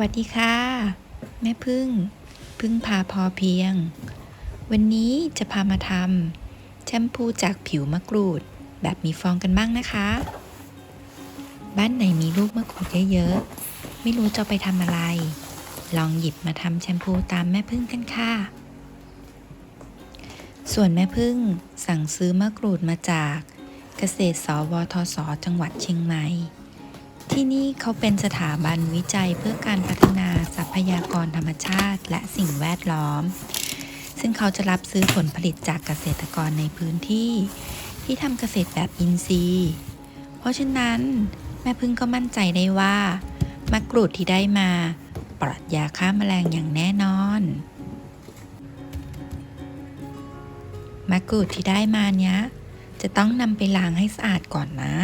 วัสดีค่ะ แม่พึ่ง พึ่งพาพอเพียง วันนี้จะพามาทำแชมพูจากผิวมะกรูด แบบมีฟองกันบ้างนะคะ บ้านไหนมีลูกมะกรูดเยอะๆไม่รู้จะไปทำอะไร ลองหยิบมาทำแชมพูตามแม่พึ่งกันค่ะ ส่วนแม่พึ่งสั่งซื้อมะกรูดมาจากเกษตรสวทศจังหวัดเชียงใหม่ ที่นี่เขาเป็นสถาบันวิจัยเพื่อการพัฒนาทรัพยากรธรรมชาติ และสิ่งแวดล้อม ซึ่งเขาจะรับซื้อผลผลิตจากเกษตรกรในพื้นที่ ที่ทำเกษตรแบบอินทรีย์ เพราะฉะนั้นแม่พึ่งก็มั่นใจได้ว่ามะกรูดที่ได้มาปลอดยาฆ่าแมลงอย่างแน่นอนมะกรูดที่ได้มาเนี้ยจะต้องนำไปล้างให้สะอาดก่อนนะ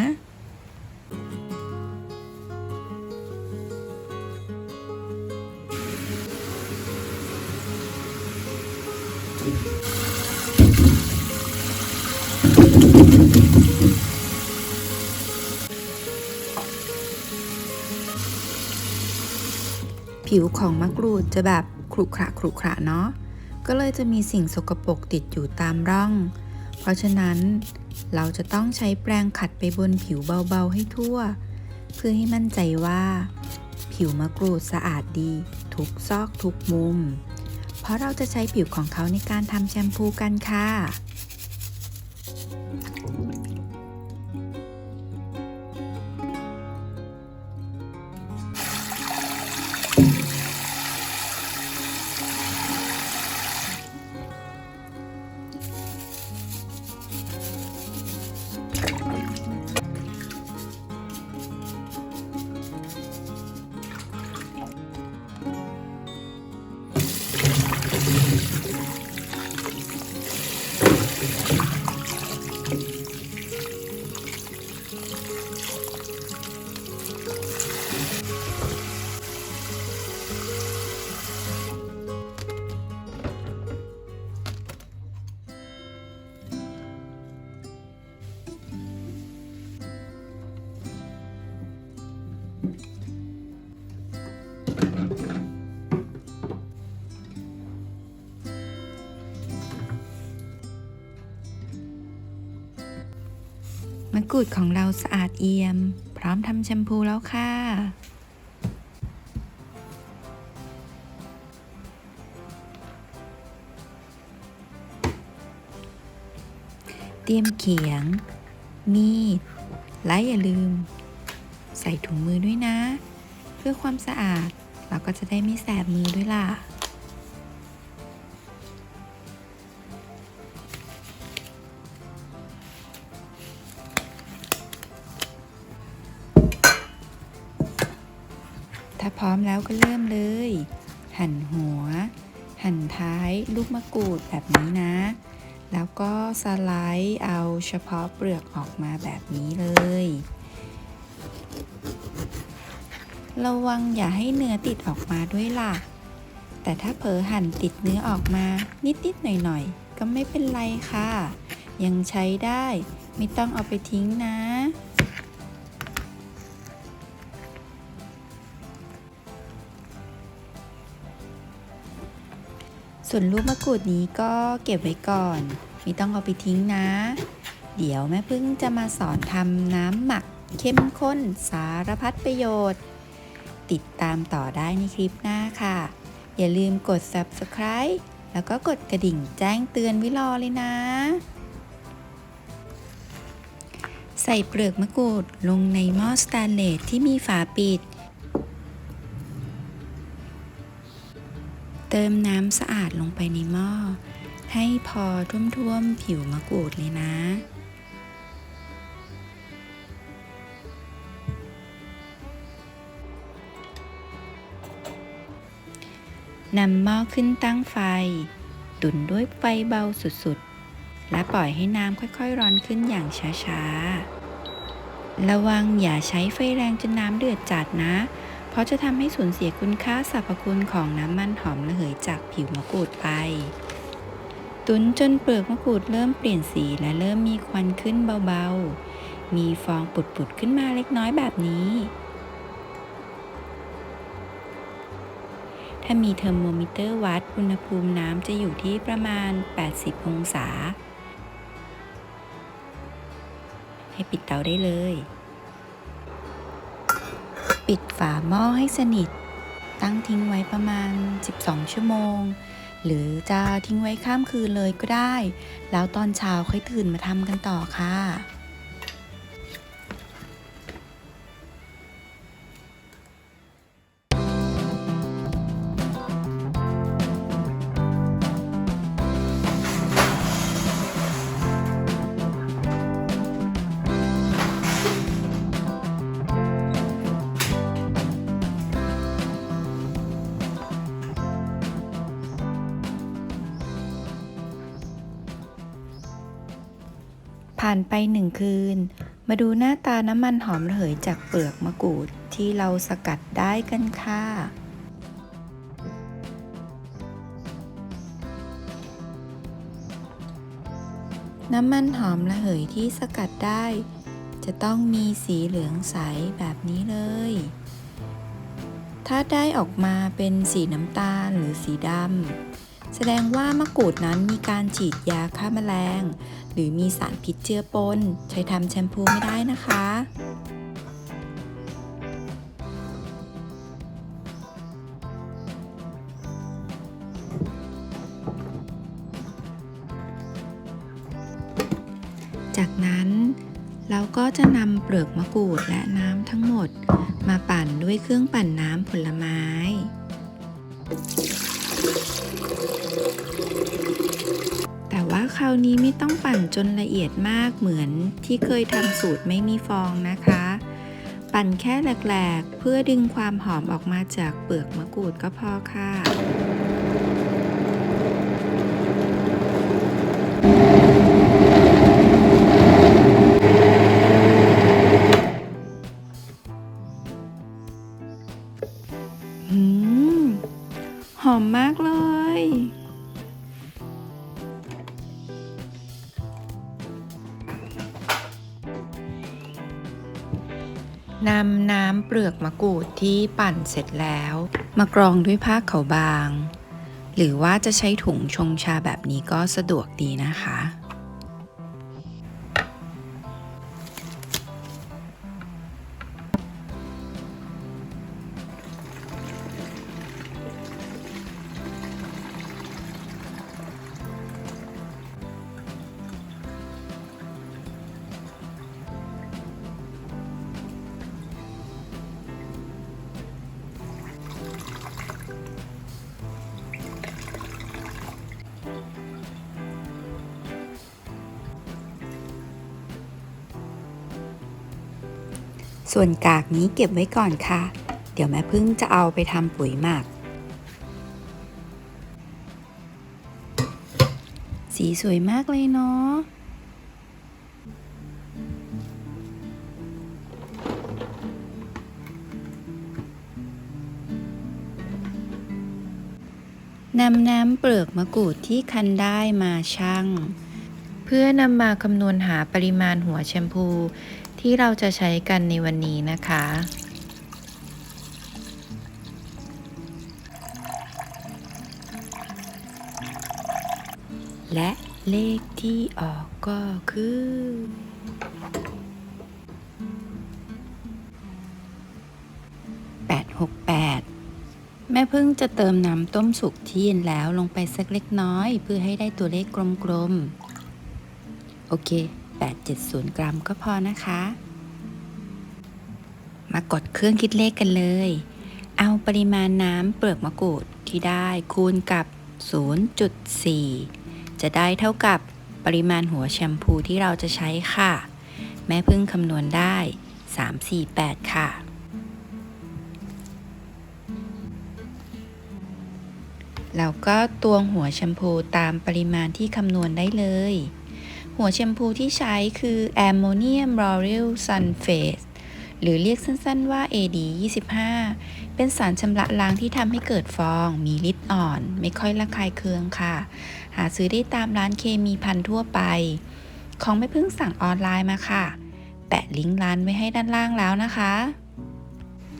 ผิวของมะกรูดจะแบบขรุขระขรุขระเนาะ ก็เลยจะมีสิ่งสกปรกติดอยู่ตามร่อง เพราะฉะนั้นเราจะต้องใช้แปรงขัดไปบนผิวเบาๆให้ทั่ว เพื่อให้มั่นใจว่า ผิวมะกรูดสะอาดดี ทุกซอกทุกมุม เพราะเราจะใช้ผิวของเขาในการทำแชมพูกันค่ะ มะกรูดของเราสะอาดเอี่ยม พร้อมทำแชมพูแล้วค่ะ เตรียมเขียง มีด และอย่าลืม ใส่ถุงมือด้วยนะ เพื่อความสะอาดเราก็จะได้ไม่แสบมือด้วยล่ะ พร้อมแล้วก็เริ่มเลย หั่นหัว หั่นท้ายลูกมะกรูดแบบนี้นะ แล้วก็สไลด์เอาเฉพาะเปลือกออกมาแบบนี้เลย ระวังอย่าให้เนื้อติดออกมาด้วยล่ะ แต่ถ้าเผลอหั่นติดเนื้อออกมานิดๆหน่อยๆ ก็ไม่เป็นไรค่ะ ยังใช้ได้ ไม่ต้องเอาไปทิ้งนะ ส่วนลูกมะกรูดนี้ก็เก็บไว้ก่อน ไม่ต้องเอาไปทิ้งนะ เดี๋ยวแม่พึ่งจะมาสอนทำน้ำหมักเข้มข้นสารพัดประโยชน์ ติดตามต่อได้ในคลิปหน้าค่ะ อย่าลืมกด subscribe แล้วก็กดกระดิ่งแจ้งเตือนว้รอเลยนะ ใส่เปลือกมะกรูดลงในหม้อสแตนเลสที่มีฝาปิด เติมน้ำสะอาดลงไปในหม้อ ให้พอท่วมๆผิวมะกรูดเลยนะ นำหม้อขึ้นตั้งไฟ ตุนด้วยไฟเบาสุดๆ และปล่อยให้น้ำค่อยๆร้อนขึ้นอย่างช้าๆ ระวังอย่าใช้ไฟแรงจนน้ำเดือดจัดนะเเพราะจะทำให้สูญเสียคุณค่าสรรพคุณของน้ำมันหอมระเหยจากผิวมะกรูดไป ตุนจนเปลือกมะกรูดเริ่มเปลี่ยนสีและเริ่มมีควันขึ้นเบาๆ มีฟองปุดๆขึ้นมาเล็กน้อยแบบนี้ ถ้ามีเทอร์โมมิเตอร์วัดอุณหภูมิน้ำจะอยู่ที่ประมาณ 80 องศา ให้ปิดเตาได้เลย ปิดฝาหม้อให้สนิท ตั้งทิ้งไว้ประมาณ 12 ชั่วโมง หรือจะทิ้งไว้ข้ามคืนเลยก็ได้ แล้วตอนเช้าค่อยตื่นมาทำกันต่อค่ะ ผ่านไปหนึ่งคืน มาดูหน้าตาน้ำมันหอมระเหยจากเปลือกมะกรูดที่เราสกัดได้กันค่ะน้ำมันหอมระเหยที่สกัดได้ จะต้องมีสีเหลืองใสแบบนี้เลย ถ้าได้ออกมาเป็นสีน้ำตาลหรือสีดำ แสดงว่ามะกรูดนั้นมีการฉีดยาฆ่าแมลง หรือมีสารพิษเจือปน ใช้ทำแชมพูไม่ได้นะคะ จากนั้นเราก็จะนำเปลือกมะกรูดและน้ำทั้งหมด มาปั่นด้วยเครื่องปั่นน้ำผลไม้ แต่ว่าค ราวนี้ไม่ต้องปั่นจนละเอียดมากเหมือนที่เคยทำสูตรไม่มีฟองนะคะ ปั่นแค่แหลกๆ เพื่อดึงความหอมออกมาจากเปลือกมะกรูดก็พอค่ะ ที่ปั่นเสร็จแล้ว มากรองด้วยผ้าขาวบาง หรือว่าจะใช้ถุงชงชาแบบนี้ก็สะดวกดีนะคะ ส่วนกากนี้เก็บไว้ก่อนค่ะ เดี๋ยวแม่พึ่งจะเอาไปทำปุ๋ยหมัก สีสวยมากเลยเนาะ นำน้ำเปลือกมะกรูดที่คั้นได้มาชั่ง เพื่อนำมาคำนวณหาปริมาณหัวแชมพู ที่เราจะใช้กันในวันนี้นะคะ และเลขที่ออกก็คือ 868 แม่พึ่งจะเติมน้ำต้มสุกที่เย็นแล้วลงไปสักเล็กน้อย เพื่อให้ได้ตัวเลขกลมๆ โอเค 870 กรัมก็พอนะคะ มากดเครื่องคิดเลขกันเลย เอาปริมาณน้ำเปลือกมะกรูดที่ได้คูณกับ 0.4 จะได้เท่ากับปริมาณหัวแชมพูที่เราจะใช้ค่ะ แม่พึ่งคำนวณได้ 348 ค่ะแล้วก็ตวงหัวแชมพูตามปริมาณที่คำนวณได้เลย หัวแชมพูที่ใช้คือ Ammonium Lauryl Sulfate หรือเรียกสั้นๆว่า AD 25 เป็นสารชำระล้างที่ทำให้เกิดฟอง มีฤทธิ์อ่อน ไม่ค่อยระคายเคืองค่ะ หาซื้อได้ตามร้านเคมีพันทั่วไป ของไม่เพิ่งสั่งออนไลน์มาค่ะ แปะลิงก์ร้านไว้ให้ด้านล่างแล้วนะคะ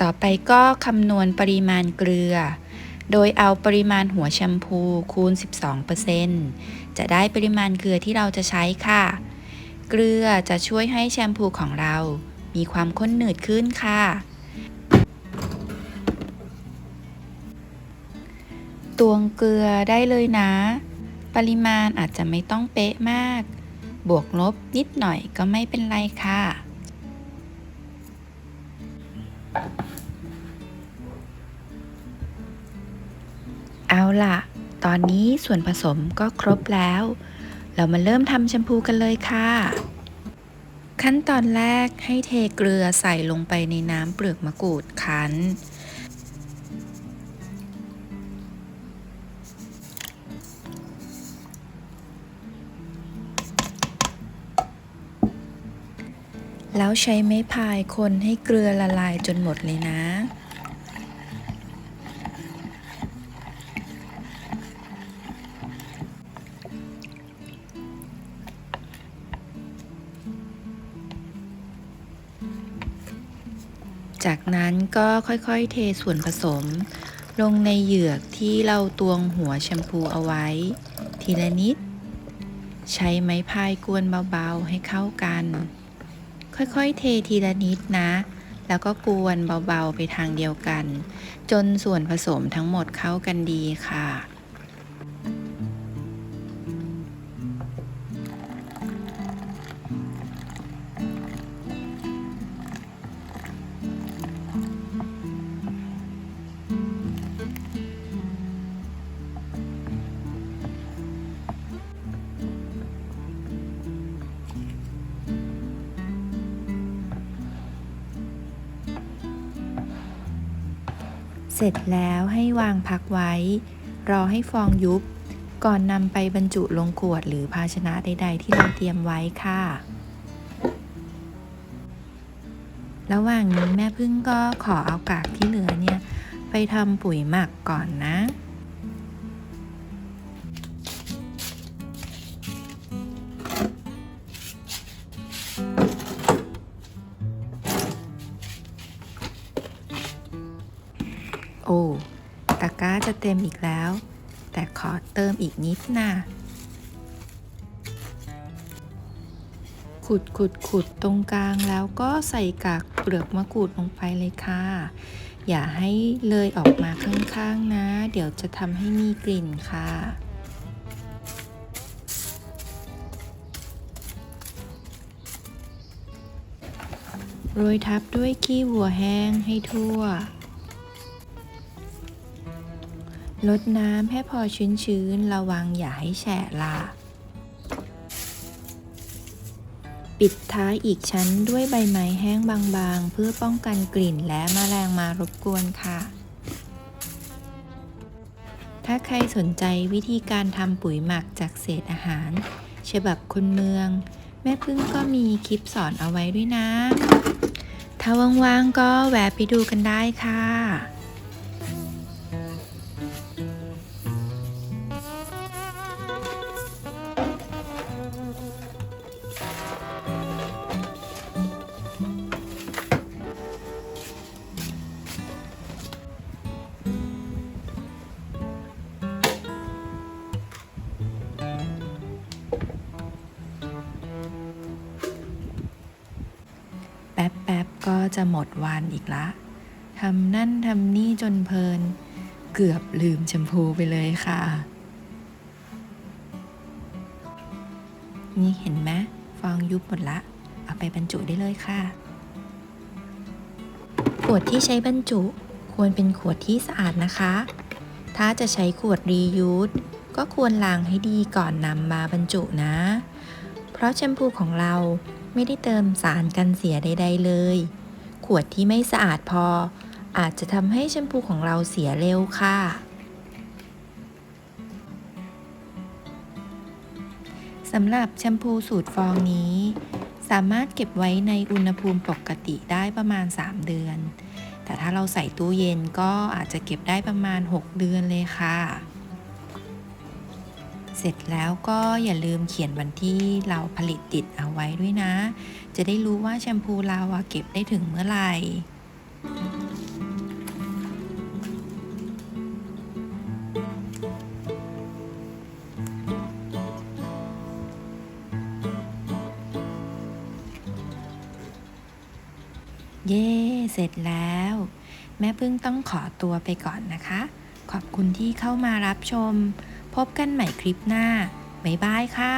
ต่อไปก็คำนวณปริมาณเกลือ โดยเอาปริมาณหัวแชมพูคูณ 12%จะได้ปริมาณเกลือที่เราจะใช้ค่ะ เกลือจะช่วยให้แชมพูของเรา มีความข้นหนืดขึ้นค่ะ ตวงเกลือได้เลยนะ ปริมาณอาจจะไม่ต้องเป๊ะมาก บวกลบนิดหน่อยก็ไม่เป็นไรค่ะ เอาล่ะ ตอนนี้ส่วนผสมก็ครบแล้ว เรามาเริ่มทำแชมพูกันเลยค่ะ ขั้นตอนแรกให้เทเกลือใส่ลงไปในน้ำเปลือกมะกรูดคั้น แล้วใช้ไม้พายคนให้เกลือละลายจนหมดเลยนะ จากนั้นก็ค่อยๆเทส่วนผสม ลงในเหยือกที่เราตวงหัวแชมพูเอาไว้ ทีละนิด ใช้ไม้พายกวนเบาๆให้เข้ากัน ค่อยๆเททีละนิดนะ แล้วก็กวนเบาๆไปทางเดียวกัน จนส่วนผสมทั้งหมดเข้ากันดีค่ะ เสร็จแล้วให้วางพักไว้ รอให้ฟองยุบ ก่อนนำไปบรรจุลงขวดหรือภาชนะใด ๆ ที่เราเตรียมไว้ค่ะ ระหว่างนี้แม่พึ่งก็ขอเอากากที่เหลือเนี่ย ไปทำปุ๋ยหมักก่อนนะ โอ้ตะกร้าจะเต็มอีกแล้ว แต่ขอเติมอีกนิดนะขุดขุดขุดตรงกลางแล้วก็ใส่กากเปลือกมะกรูดลงไปเลยค่ะ อย่าให้เลยออกมาข้างๆนะ เดี๋ยวจะทำให้มีกลิ่นค่ะ โรยทับด้วยขี้วัวแห้งให้ทั่ว ลดน้ำให้พอชื้นๆ ระวังอย่าให้แฉะล่ะ ปิดท้ายอีกชั้นด้วยใบไม้แห้งบางๆ เพื่อป้องกันกลิ่นและแมลงมารบกวนค่ะ ถ้าใครสนใจวิธีการทำปุ๋ยหมักจากเศษอาหาร ฉบับคนเมือง แม่พึ่งก็มีคลิปสอนเอาไว้ด้วยนะ ถ้าว่างๆก็แวะไปดูกันได้ค่ะ แป๊บๆก็จะหมดวันอีกละทำนั่นทำนี่จนเพลิน เกือบลืมแชมพูไปเลยค่ะ นี่เห็นไหมฟองยุบหมดละ เอาไปบรรจุได้เลยค่ะขวดที่ใช้บรรจุควรเป็นขวดที่สะอาดนะคะ ถ้าจะใช้ขวดรียูสก็ควรล้างให้ดีก่อนนำมาบรรจุนะ เพราะแชมพูของเรา ไม่ได้เติมสารกันเสียใด ๆ เลย ขวดที่ไม่สะอาดพอ อาจจะทำให้แชมพูของเราเสียเร็วค่ะ สำหรับแชมพูสูตรฟองนี้ สามารถเก็บไว้ในอุณหภูมิปกติได้ประมาณ 3 เดือน แต่ถ้าเราใส่ตู้เย็นก็อาจจะเก็บได้ประมาณ 6 เดือนเลยค่ะ เสร็จแล้วก็อย่าลืมเขียนวันที่เราผลิตติดเอาไว้ด้วยนะ จะได้รู้ว่าแชมพูเราเก็บได้ถึงเมื่อไหร่เย่เสร็จแล้ว แม่พึ่งต้องขอตัวไปก่อนนะคะ ขอบคุณที่เข้ามารับชม พบกันใหม่คลิปหน้า บ๊ายบายค่ะ